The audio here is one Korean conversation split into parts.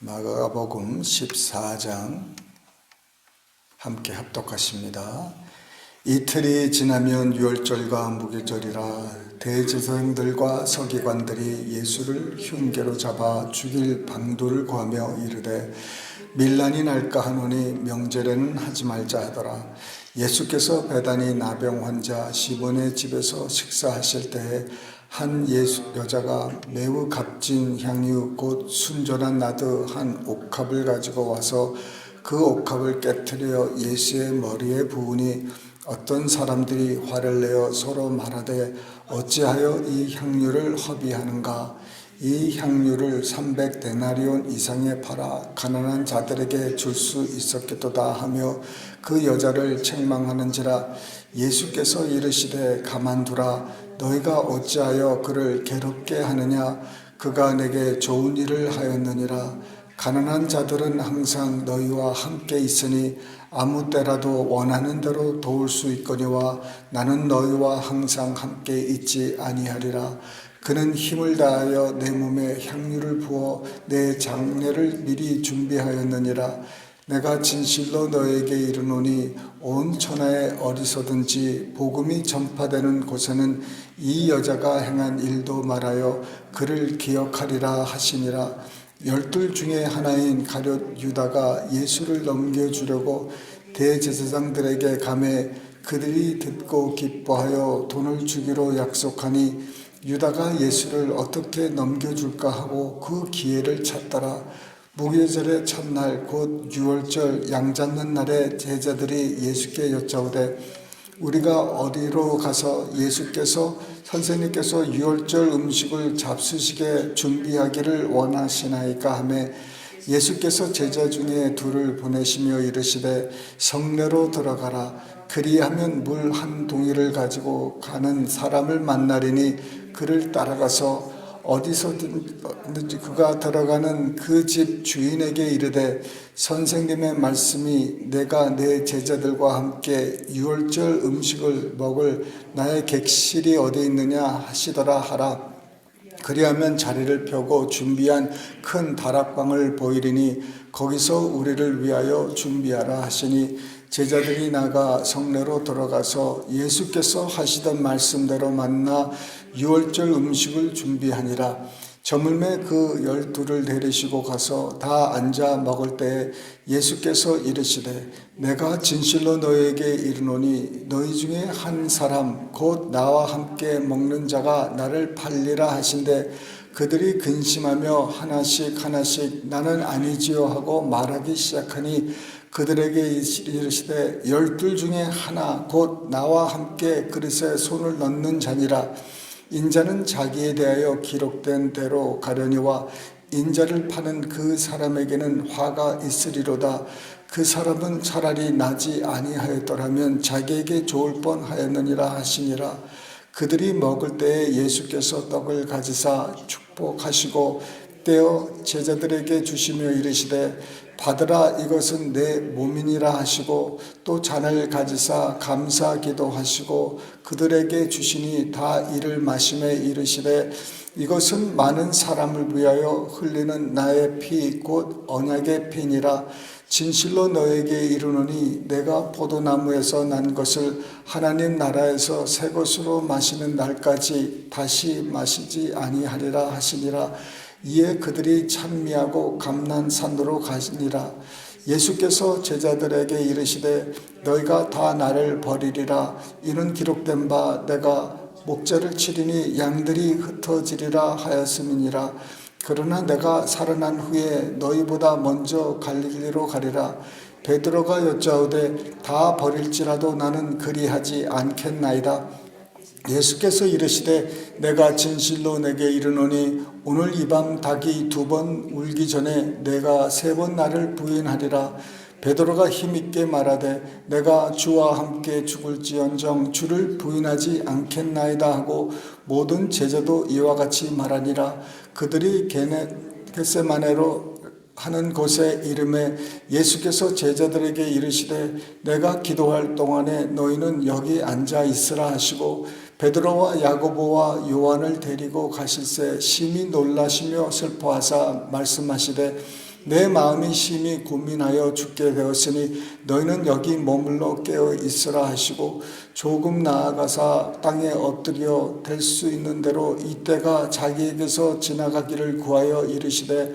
마가복음 14장 함께 합독하십니다. 이틀이 지나면 유월절과 무교절이라 대제사장들과 서기관들이 예수를 흉계로 잡아 죽일 방도를 구하며 이르되 밀란이 날까 하노니 명절에는 하지 말자 하더라. 예수께서 배단이 나병 환자 시몬의 집에서 식사하실 때에 한 예수 여자가 매우 값진 향유 곧 순전한 나드 한 옥합을 가지고 와서 그 옥합을 깨뜨려 예수의 머리에 부으니 어떤 사람들이 화를 내어 서로 말하되 어찌하여 이 향유를 허비하는가? 이 향유를 300데나리온 이상에 팔아 가난한 자들에게 줄 수 있었겠도다 하며 그 여자를 책망하는지라 예수께서 이르시되 가만두라 너희가 어찌하여 그를 괴롭게 하느냐? 그가 내게 좋은 일을 하였느니라. 가난한 자들은 항상 너희와 함께 있으니 아무 때라도 원하는 대로 도울 수 있거니와 나는 너희와 항상 함께 있지 아니하리라. 그는 힘을 다하여 내 몸에 향유를 부어 내 장례를 미리 준비하였느니라 내가 진실로 너에게 이르노니 온 천하에 어디서든지 복음이 전파되는 곳에는 이 여자가 행한 일도 말하여 그를 기억하리라 하시니라 열둘 중에 하나인 가룟 유다가 예수를 넘겨주려고 대제사장들에게 감해 그들이 듣고 기뻐하여 돈을 주기로 약속하니 유다가 예수를 어떻게 넘겨줄까 하고 그 기회를 찾더라. 무교절의 첫날 곧 유월절 양 잡는 날에 제자들이 예수께 여짜오되 우리가 어디로 가서 예수께서 선생님께서 유월절 음식을 잡수시게 준비하기를 원하시나이까 하매 예수께서 제자 중에 둘을 보내시며 이르시되 성내로 들어가라. 그리하면 물 한 동이를 가지고 가는 사람을 만나리니 그를 따라가서 어디서든지 그가 들어가는 그 집 주인에게 이르되 선생님의 말씀이 내가 내 제자들과 함께 유월절 음식을 먹을 나의 객실이 어디 있느냐 하시더라 하라. 그리하면 자리를 펴고 준비한 큰 다락방을 보이리니 거기서 우리를 위하여 준비하라 하시니 제자들이 나가 성내로 들어가서 예수께서 하시던 말씀대로 만나 유월절 음식을 준비하니라. 저물매 그 열두를 데리시고 가서 다 앉아 먹을 때 예수께서 이르시되 내가 진실로 너에게 이르노니 너희 중에 한 사람 곧 나와 함께 먹는 자가 나를 팔리라 하신데 그들이 근심하며 하나씩 하나씩 나는 아니지요 하고 말하기 시작하니 그들에게 이르시되 열둘 중에 하나 곧 나와 함께 그릇에 손을 넣는 자니라 인자는 자기에 대하여 기록된 대로 가려니와 인자를 파는 그 사람에게는 화가 있으리로다. 그 사람은 차라리 나지 아니하였더라면 자기에게 좋을 뻔하였느니라 하시니라. 그들이 먹을 때에 예수께서 떡을 가지사 축복하시고 떼어 제자들에게 주시며 이르시되 받으라 이것은 내 몸이니라 하시고 또 잔을 가지사 감사 기도하시고 그들에게 주시니 다 이를 마심에 이르시되 이것은 많은 사람을 위하여 흘리는 나의 피 곧 언약의 피니라. 진실로 너에게 이르노니 내가 포도나무에서 난 것을 하나님 나라에서 새 것으로 마시는 날까지 다시 마시지 아니하리라 하시니라 이에 그들이 찬미하고 감난산으로 가시니라. 예수께서 제자들에게 이르시되 너희가 다 나를 버리리라. 이는 기록된 바 내가 목자를 치리니 양들이 흩어지리라 하였음이니라. 그러나 내가 살아난 후에 너희보다 먼저 갈릴리로 가리라. 베드로가 여짜오되 다 버릴지라도 나는 그리하지 않겠나이다. 예수께서 이르시되 내가 진실로 내게 이르노니 오늘 이 밤 닭이 두 번 울기 전에 내가 세 번 나를 부인하리라. 베드로가 힘있게 말하되 내가 주와 함께 죽을지언정 주를 부인하지 않겠나이다 하고 모든 제자도 이와 같이 말하니라. 그들이 게네 겟세마네로 하는 곳에 이름에 예수께서 제자들에게 이르시되 내가 기도할 동안에 너희는 여기 앉아 있으라 하시고 베드로와 야고보와 요한을 데리고 가실새 심히 놀라시며 슬퍼하사 말씀하시되 내 마음이 심히 고민하여 죽게 되었으니 너희는 여기 머물러 깨어 있으라 하시고 조금 나아가사 땅에 엎드려 될 수 있는 대로 이때가 자기에게서 지나가기를 구하여 이르시되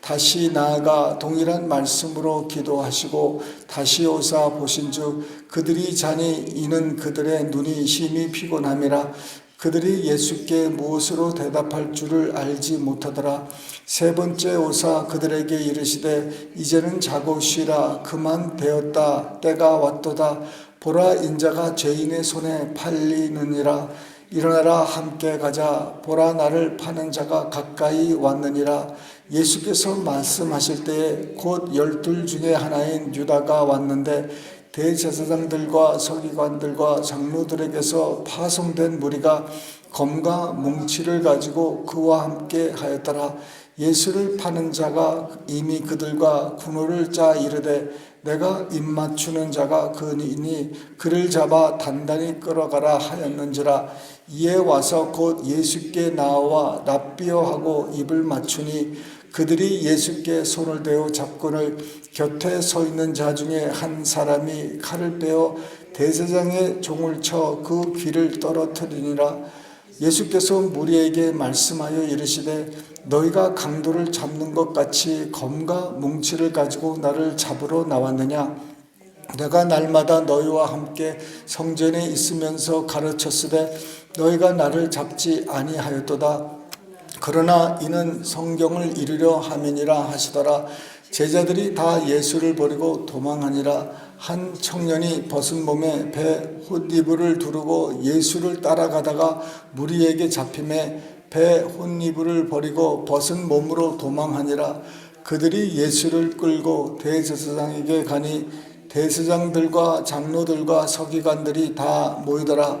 다시 나아가 동일한 말씀으로 기도하시고 다시 오사 보신즉 그들이 자니 이는 그들의 눈이 심히 피곤함이라 그들이 예수께 무엇으로 대답할 줄을 알지 못하더라. 세 번째 오사 그들에게 이르시되 이제는 자고 쉬라. 그만 되었다. 때가 왔도다. 보라 인자가 죄인의 손에 팔리느니라 일어나라 함께 가자. 보라 나를 파는 자가 가까이 왔느니라. 예수께서 말씀하실 때에 곧 열둘 중에 하나인 유다가 왔는데 대제사장들과 서기관들과 장로들에게서 파송된 무리가 검과 뭉치를 가지고 그와 함께 하였더라. 예수를 파는 자가 이미 그들과 군호를 짜 이르되 내가 입맞추는 자가 그니니 그를 잡아 단단히 끌어가라 하였는지라 이에 와서 곧 예수께 나와 납비어하고 입을 맞추니 그들이 예수께 손을 대어 잡고를 곁에 서 있는 자 중에 한 사람이 칼을 빼어 대제장의 종을 쳐 그 귀를 떨어뜨리니라. 예수께서 무리에게 말씀하여 이르시되 너희가 강도를 잡는 것 같이 검과 뭉치를 가지고 나를 잡으러 나왔느냐? 내가 날마다 너희와 함께 성전에 있으면서 가르쳤으되 너희가 나를 잡지 아니하였도다. 그러나 이는 성경을 이루려 함이니라 하시더라. 제자들이 다 예수를 버리고 도망하니라. 한 청년이 벗은 몸에 배 혼이불을 두르고 예수를 따라가다가 무리에게 잡힘에 배 혼이불을 버리고 벗은 몸으로 도망하니라. 그들이 예수를 끌고 대제사장에게 가니 대제사장들과 장로들과 서기관들이 다 모이더라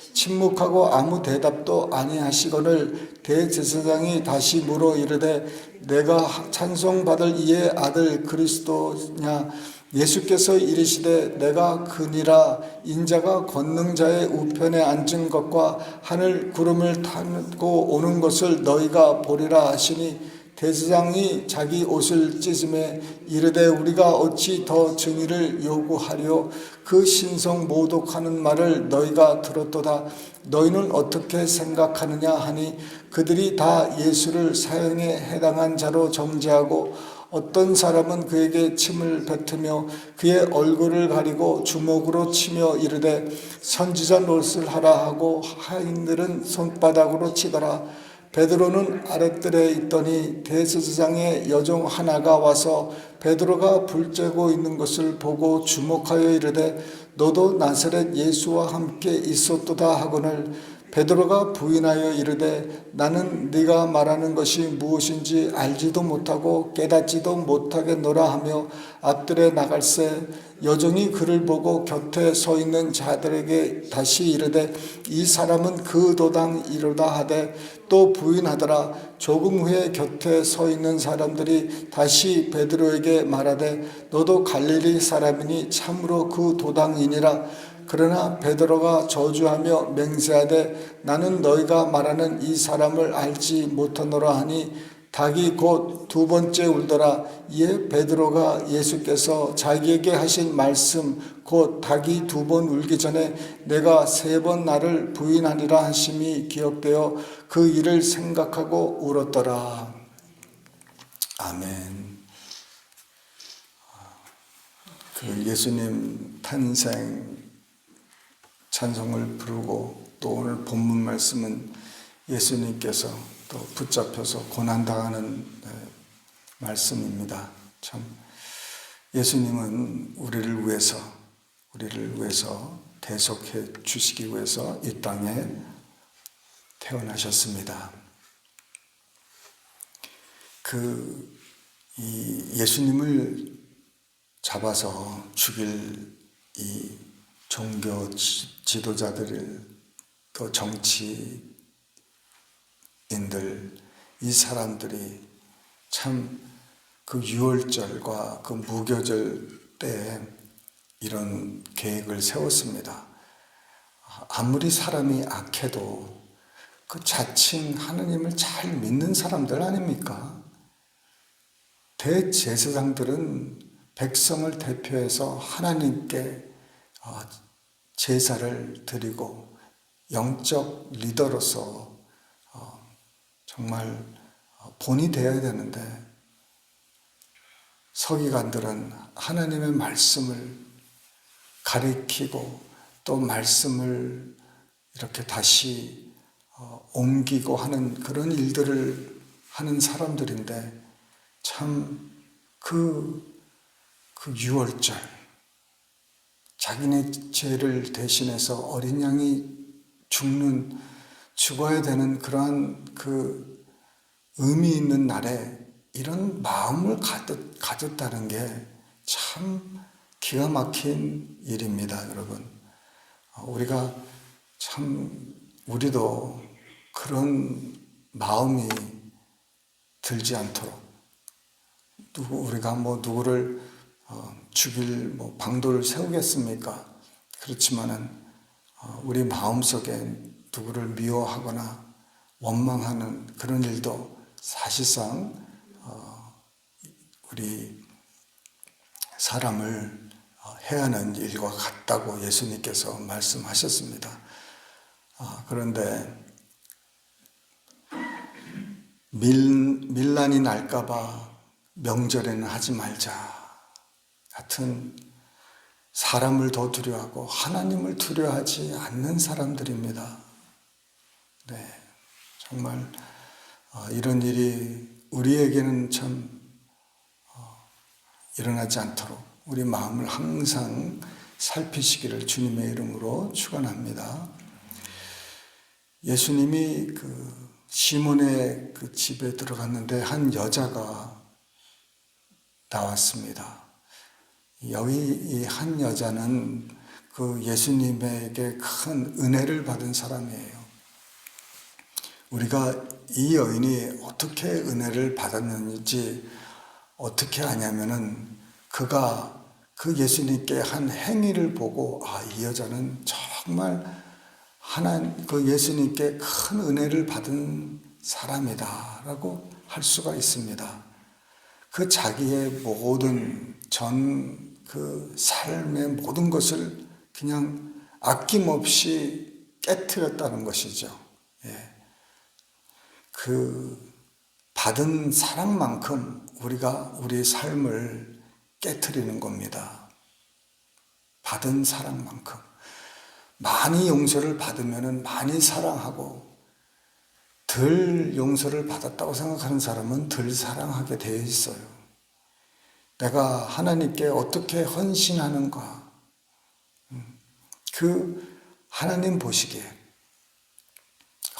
침묵하고 아무 대답도 아니하시거늘 대제사장이 다시 물어 이르되 내가 찬송받을 이의 아들 그리스도냐? 예수께서 이르시되 내가 그니라. 인자가 권능자의 우편에 앉은 것과 하늘 구름을 타고 오는 것을 너희가 보리라 하시니 대제사장이 자기 옷을 찢음에 이르되 우리가 어찌 더 증의를 요구하려 그 신성 모독하는 말을 너희가 들었도다. 너희는 어떻게 생각하느냐 하니 그들이 다 예수를 사형에 해당한 자로 정죄하고 어떤 사람은 그에게 침을 뱉으며 그의 얼굴을 가리고 주먹으로 치며 이르되 선지자 노릇을 하라 하고 하인들은 손바닥으로 치더라 베드로는 아랫뜰에 있더니 대제사장의 여종 하나가 와서 베드로가 불 쬐고 있는 것을 보고 주목하여 이르되 너도 나사렛 예수와 함께 있었도다 하거늘 베드로가 부인하여 이르되 나는 네가 말하는 것이 무엇인지 알지도 못하고 깨닫지도 못하겠노라 하며 앞들에 나갈새 여종이 그를 보고 곁에 서 있는 자들에게 다시 이르되 이 사람은 그 도당 이로다 하되 또 부인하더라. 조금 후에 곁에 서 있는 사람들이 다시 베드로에게 말하되 너도 갈릴리 사람이니 참으로 그 도당이니라 그러나 베드로가 저주하며 맹세하되 나는 너희가 말하는 이 사람을 알지 못하노라 하니 닭이 곧 두 번째 울더라. 이에 베드로가 예수께서 자기에게 하신 말씀 곧 닭이 두 번 울기 전에 내가 세 번 나를 부인하리라 하심이 기억되어 그 일을 생각하고 울었더라. 아멘. 그 예수님 탄생 찬송을 부르고 또 오늘 본문 말씀은 예수님께서 또 붙잡혀서 고난당하는 네, 말씀입니다. 참 예수님은 우리를 위해서 우리를 위해서 대속해 주시기 위해서 이 땅에 태어나셨습니다. 그이 예수님을 잡아서 죽일 이 종교 지- 지도자들을 또 정치인들 이 사람들이 참 그 유월절과 그 무교절 때 이런 계획을 세웠습니다. 아무리 사람이 악해도 그 자칭 하느님을 잘 믿는 사람들 아닙니까? 대제사장들은 백성을 대표해서 하나님께 어, 제사를 드리고 영적 리더로서 어, 정말 어, 본이 되어야 되는데 서기관들은 하나님의 말씀을 가리키고 또 말씀을 이렇게 다시 어, 옮기고 하는 그런 일들을 하는 사람들인데 참 그, 그 유월절, 자기네 죄를 대신해서 어린 양이 죽는, 죽어야 되는 그러한 그 의미 있는 날에 이런 마음을 가졌, 가졌다는 게 참 기가 막힌 일입니다, 여러분. 어, 우리가 참, 우리도 그런 마음이 들지 않도록 누구 우리가 뭐 누구를 어, 죽일 뭐 방도를 세우겠습니까? 그렇지만은 어, 우리 마음 속에 누구를 미워하거나 원망하는 그런 일도 사실상 어, 우리 사람을 어, 해하는 일과 같다고 예수님께서 말씀하셨습니다. 아, 그런데 밀, 밀란이 날까봐 명절에는 하지 말자. 같은 사람을 더 두려워하고 하나님을 두려워하지 않는 사람들입니다. 네. 정말 어, 이런 일이 우리에게는 참 어, 일어나지 않도록 우리 마음을 항상 살피시기를 주님의 이름으로 축원합니다. 예수님이 그 시몬의 그 집에 들어갔는데 한 여자가 나왔습니다. 이한 여자는 그 예수님에게 큰 은혜를 받은 사람이에요. 우리가 이 여인이 어떻게 은혜를 받았는지 어떻게 아냐면은 그가 그 예수님께 한 행위를 보고 아, 이 여자는 정말 하나님 그 예수님께 큰 은혜를 받은 사람이다라고 할 수가 있습니다. 그 자기의 모든 전 그 삶의 모든 것을 그냥 아낌없이 깨뜨렸다는 것이죠. 예. 그 받은 사랑만큼 우리가 우리 삶을 깨뜨리는 겁니다. 받은 사랑만큼. 많이 용서를 받으면 많이 사랑하고 덜 용서를 받았다고 생각하는 사람은 덜 사랑하게 되어 있어요. 내가 하나님께 어떻게 헌신하는가. 음, 그 하나님 보시기에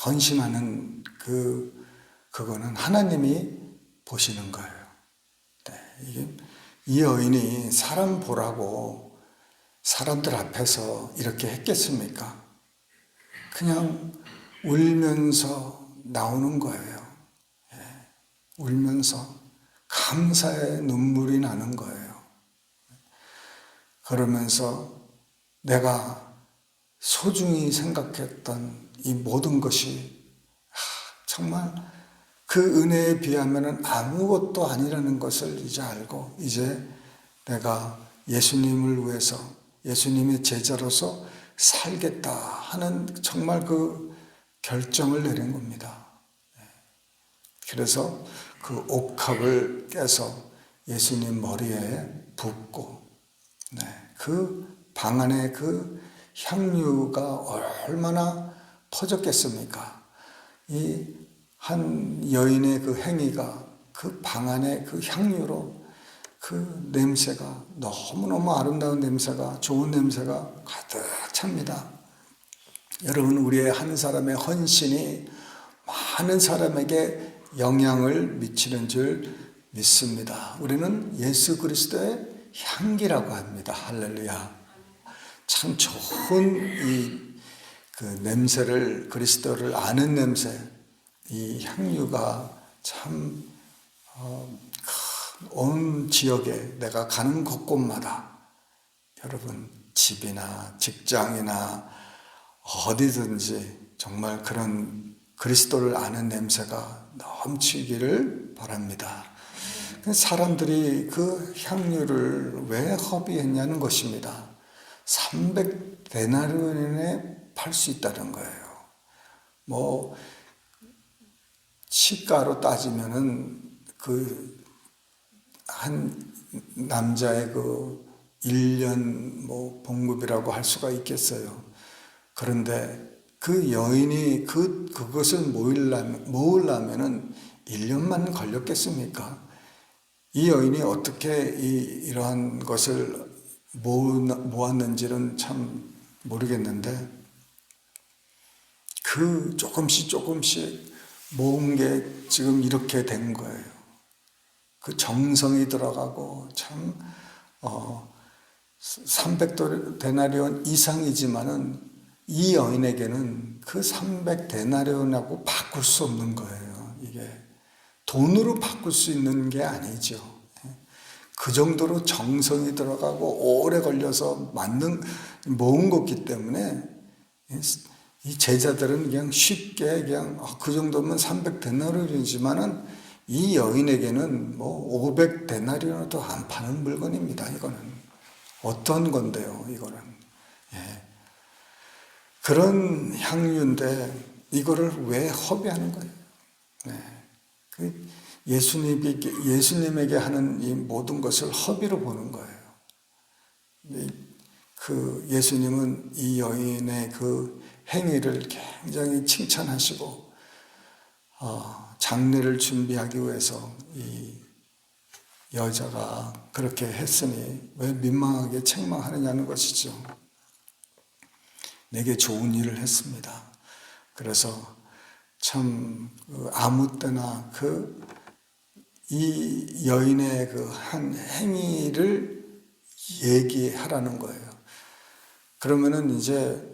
헌신하는 그, 그거는 하나님이 보시는 거예요. 네, 이 여인이 사람 보라고 사람들 앞에서 이렇게 했겠습니까? 그냥 울면서 나오는 거예요. 예, 울면서 감사의 눈물이 나는 거예요. 그러면서 내가 소중히 생각했던 이 모든 것이 하, 정말 그 은혜에 비하면 아무것도 아니라는 것을 이제 알고 이제 내가 예수님을 위해서 예수님의 제자로서 살겠다 하는 정말 그 결정을 내린 겁니다. 네. 그래서 그 옥합을 깨서 예수님 머리에 붓고 네. 그방 안에 그 향유가 얼마나 퍼졌겠습니까? 이 한 여인의 그 행위가 그 방 안에 그 향유로 그 냄새가 너무너무 아름다운 냄새가 좋은 냄새가 가득 찹니다. 여러분 우리의 한 사람의 헌신이 많은 사람에게 영향을 미치는 줄 믿습니다. 우리는 예수 그리스도의 향기라고 합니다. 할렐루야. 참 좋은 이 그 냄새를 그리스도를 아는 냄새, 이 향유가 참 어, 온 지역에 내가 가는 곳곳마다 여러분 집이나 직장이나 어디든지 정말 그런 그리스도를 아는 냄새가 넘치기를 바랍니다. 사람들이 그 향유를 왜 허비했냐는 것입니다. 300데나리온에 팔 수 있다는 거예요. 뭐 시가로 따지면은 그 한 남자의 그 1년 뭐 봉급이라고 할 수가 있겠어요. 그런데 그 여인이 그, 그것을 모으려면, 모으려면은 1년만 걸렸겠습니까? 이 여인이 어떻게 이, 이러한 것을 모았는지는 참 모르겠는데, 그 조금씩 조금씩 모은 게 지금 이렇게 된 거예요. 그 정성이 들어가고 참, 어, 300데나리온 이상이지만은 이 여인에게는 그 300데나리온하고 바꿀 수 없는 거예요. 이게 돈으로 바꿀 수 있는 게 아니죠. 그 정도로 정성이 들어가고 오래 걸려서 만든 모은 거기 때문에 이 제자들은 그냥 쉽게 그냥 아, 그 정도면 300데나리온이지만은 이 여인에게는 뭐 500데나리온도 안 파는 물건입니다. 이거는 어떤 건데요? 이거는 예. 그런 향유인데 이거를 왜 허비하는 거예요? 네. 그 예수님에게 예수님에게 하는 이 모든 것을 허비로 보는 거예요. 그 예수님은 이 여인의 그 행위를 굉장히 칭찬하시고 어, 장례를 준비하기 위해서 이 여자가 그렇게 했으니 왜 민망하게 책망하느냐는 것이죠. 내게 좋은 일을 했습니다. 그래서 참그 아무 때나 그 이 여인의 그 한 행위를 얘기하라는 거예요. 그러면은 이제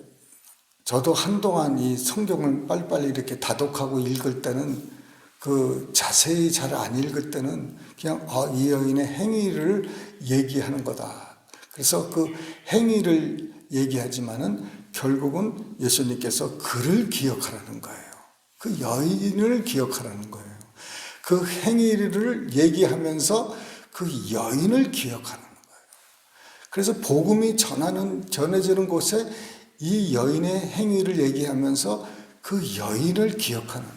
저도 한동안 이 성경을 빨리빨리 이렇게 다독하고 읽을 때는 그 자세히 잘 안 읽을 때는 그냥 아, 이 여인의 행위를 얘기하는 거다. 그래서 그 행위를 얘기하지만은 결국은 예수님께서 그를 기억하라는 거예요. 그 여인을 기억하라는 거예요. 그 행위를 얘기하면서 그 여인을 기억하는 거예요. 그래서 복음이 전하는 전해지는 곳에 이 여인의 행위를 얘기하면서 그 여인을 기억하는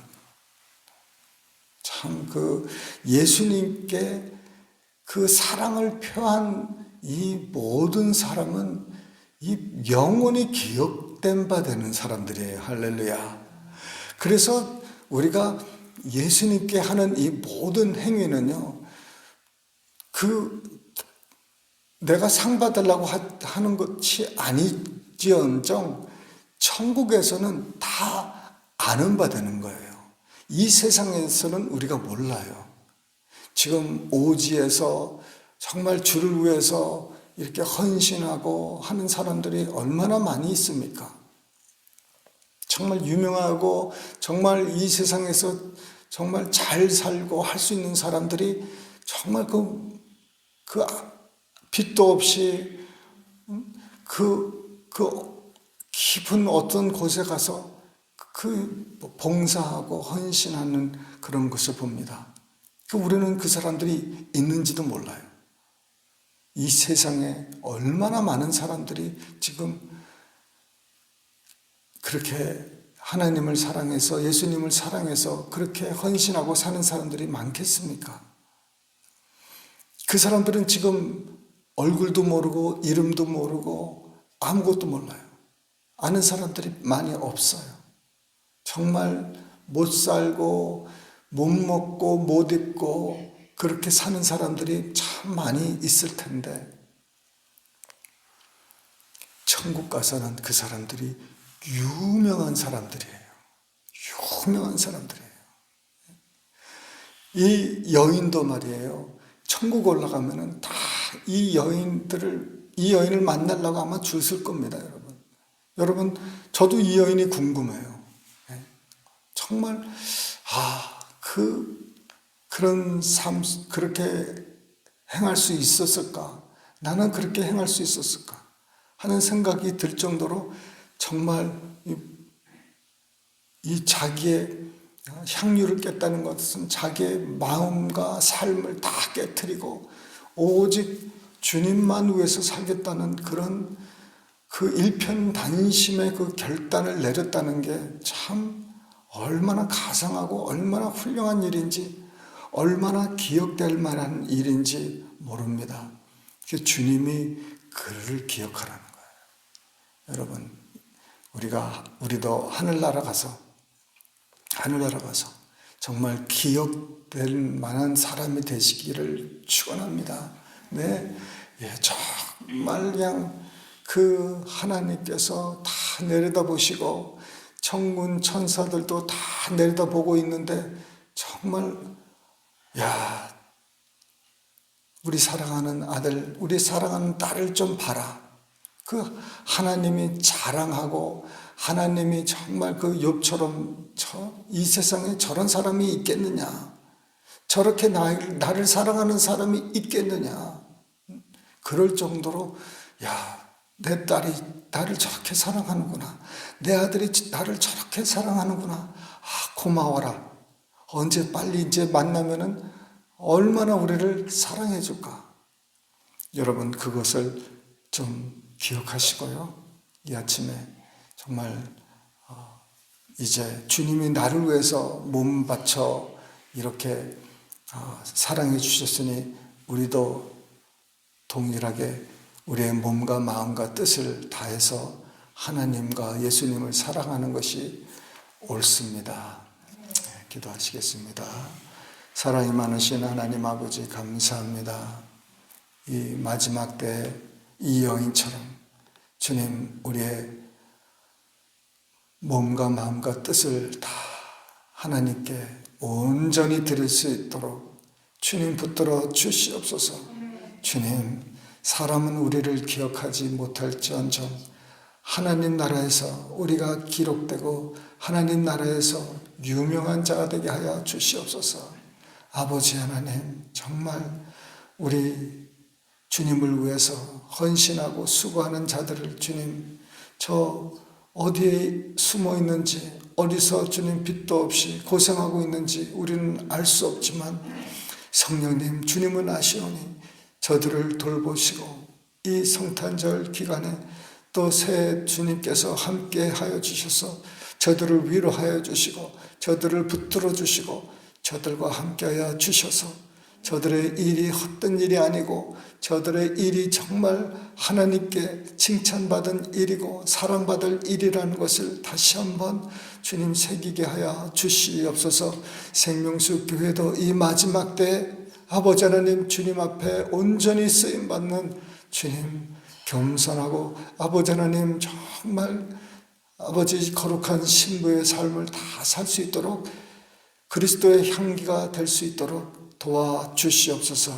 참 그 예수님께 그 사랑을 표한 이 모든 사람은 이 영원히 기억된 바 되는 사람들이에요. 할렐루야. 그래서 우리가 예수님께 하는 이 모든 행위는요, 그 내가 상 받으려고 하는 것이 아니지언정 천국에서는 다 아는 바 되는 거예요. 이 세상에서는 우리가 몰라요. 지금 오지에서 정말 주를 위해서 이렇게 헌신하고 하는 사람들이 얼마나 많이 있습니까? 정말 유명하고 정말 이 세상에서 정말 잘 살고 할 수 있는 사람들이 정말 그, 그 빚도 없이 그, 그 깊은 어떤 곳에 가서 그 봉사하고 헌신하는 그런 것을 봅니다. 그 우리는 그 사람들이 있는지도 몰라요. 이 세상에 얼마나 많은 사람들이 지금 그렇게 하나님을 사랑해서 예수님을 사랑해서 그렇게 헌신하고 사는 사람들이 많겠습니까? 그 사람들은 지금 얼굴도 모르고 이름도 모르고 아무것도 몰라요. 아는 사람들이 많이 없어요. 정말 못 살고 못 먹고 못 입고 그렇게 사는 사람들이 참 많이 있을 텐데 천국 가서는 그 사람들이 유명한 사람들이에요. 유명한 사람들이에요. 이 여인도 말이에요. 천국 올라가면은 다 이 여인들을 이 여인을 만나려고 아마 줄설 겁니다, 여러분. 여러분, 저도 이 여인이 궁금해요. 예. 정말 아, 그 그런 삶 그렇게 행할 수 있었을까? 나는 그렇게 행할 수 있었을까? 하는 생각이 들 정도로 정말 이, 이 자기의 향유를 깼다는 것은 자기의 마음과 삶을 다 깨뜨리고 오직 주님만 위해서 살겠다는 그런 그 일편단심의 그 결단을 내렸다는 게 참 얼마나 가상하고 얼마나 훌륭한 일인지 얼마나 기억될 만한 일인지 모릅니다. 그 주님이 그를 기억하라는 거예요. 여러분, 우리가 우리도 하늘나라 가서 하늘나라 가서 정말 기억될 만한 사람이 되시기를 축원합니다. 네, 예, 정말 그냥 그 하나님께서 다 내려다보시고 천군 천사들도 다 내려다보고 있는데 정말 야 우리 사랑하는 아들, 우리 사랑하는 딸을 좀 봐라. 그 하나님이 자랑하고 하나님이 정말 그 욥처럼 저, 이 세상에 저런 사람이 있겠느냐? 저렇게 나, 나를 사랑하는 사람이 있겠느냐? 그럴 정도로 야, 내 딸이 나를 저렇게 사랑하는구나. 내 아들이 나를 저렇게 사랑하는구나. 아, 고마워라. 언제 빨리 이제 만나면은 얼마나 우리를 사랑해 줄까? 여러분 그것을 좀 기억하시고요. 이 아침에 정말 어, 이제 주님이 나를 위해서 몸 바쳐 이렇게 어, 사랑해 주셨으니 우리도 동일하게 우리의 몸과 마음과 뜻을 다해서 하나님과 예수님을 사랑하는 것이 옳습니다. 네, 기도하시겠습니다. 사랑이 많으신 하나님 아버지 감사합니다. 이 마지막 때 이 여인처럼 주님 우리의 몸과 마음과 뜻을 다 하나님께 온전히 드릴 수 있도록 주님 붙들어 주시옵소서. 주님 사람은 우리를 기억하지 못할지언정 하나님 나라에서 우리가 기록되고 하나님 나라에서 유명한 자가 되게 하여 주시옵소서. 아버지 하나님, 정말 우리 주님을 위해서 헌신하고 수고하는 자들을 주님, 저 어디에 숨어 있는지, 어디서 주님 빛도 없이 고생하고 있는지 우리는 알 수 없지만 성령님, 주님은 아시오니 저들을 돌보시고 이 성탄절 기간에 또 새 주님께서 함께 하여 주셔서 저들을 위로하여 주시고 저들을 붙들어 주시고 저들과 함께하여 주셔서 저들의 일이 헛된 일이 아니고 저들의 일이 정말 하나님께 칭찬받은 일이고 사랑받을 일이라는 것을 다시 한번 주님 새기게 하여 주시옵소서. 생명수 교회도 이 마지막 때 아버지 하나님 주님 앞에 온전히 쓰임받는 주님 겸손하고 아버지 하나님 정말 아버지 거룩한 신부의 삶을 다 살 수 있도록 그리스도의 향기가 될 수 있도록 도와 주시옵소서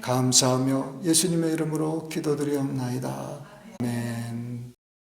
감사하며 예수님의 이름으로 기도드리옵나이다. 아멘.